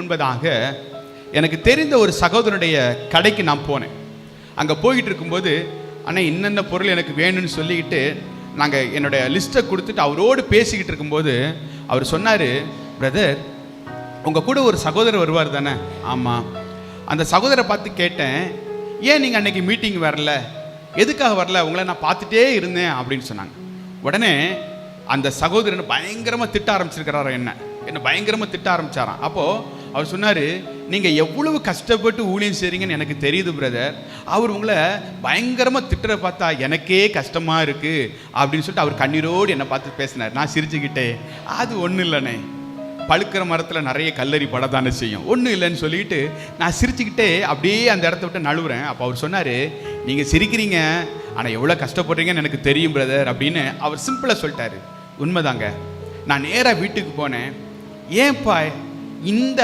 முன்பதாக எனக்கு தெரிந்த ஒரு சகோதரனுடைய கடைக்கு நான் போனேன். அங்கே போய்கிட்டு இருக்கும்போது அண்ணா இன்னென்ன பொருள் எனக்கு வேணும்னு சொல்லிக்கிட்டு நாங்கள் என்னுடைய லிஸ்ட்டை கொடுத்துட்டு அவரோடு பேசிக்கிட்டு இருக்கும்போது அவர் சொன்னார் பிரதர் உங்கள் கூட ஒரு சகோதரர் வருவார் தானே? ஆமாம் அந்த சகோதரை பார்த்து கேட்டேன் ஏன் நீங்கள் அன்னைக்கு மீட்டிங் வரல? எதுக்காக வரல? உங்களை நான் பார்த்துட்டே இருந்தேன் அப்படின்னு சொன்னாங்க. உடனே அந்த சகோதரன் பயங்கரமாக திட்ட ஆரம்பிச்சிருக்கிறாரு என்ன? என்ன பயங்கரமாக திட்ட ஆரம்பிச்சாராம். அப்போது அவர் சொன்னார் நீங்கள் எவ்வளவு கஷ்டப்பட்டு ஊழியம் செய்கிறீங்கன்னு எனக்கு தெரியுது பிரதர் அவர் உங்களை பயங்கரமாக திட்டுற பார்த்தா எனக்கே கஷ்டமாக இருக்குது அப்படின்னு சொல்லிட்டு அவர் கண்ணீரோடு என்னை பார்த்து பேசினார். நான் சிரிச்சுக்கிட்டே அது ஒன்றும் இல்லைண்ணே. பழுக்கிற மரத்தில் நிறைய கல்லறி படத்தானே செய்யும். ஒன்றும் இல்லைன்னு சொல்லிட்டு நான் சிரிச்சுக்கிட்டே அப்படியே அந்த இடத்த விட்டு நழுவுறேன். அப்போ அவர் சொன்னார் நீங்கள் சிரிக்கிறீங்க ஆனால் எவ்வளோ கஷ்டப்படுறீங்கன்னு எனக்கு தெரியும் பிரதர் அப்படின்னு அவர் சிம்பிளாக சொல்லிட்டாரு. உண்மைதாங்க. நான் நேராக வீட்டுக்கு போனேன். ஏன்பா இந்த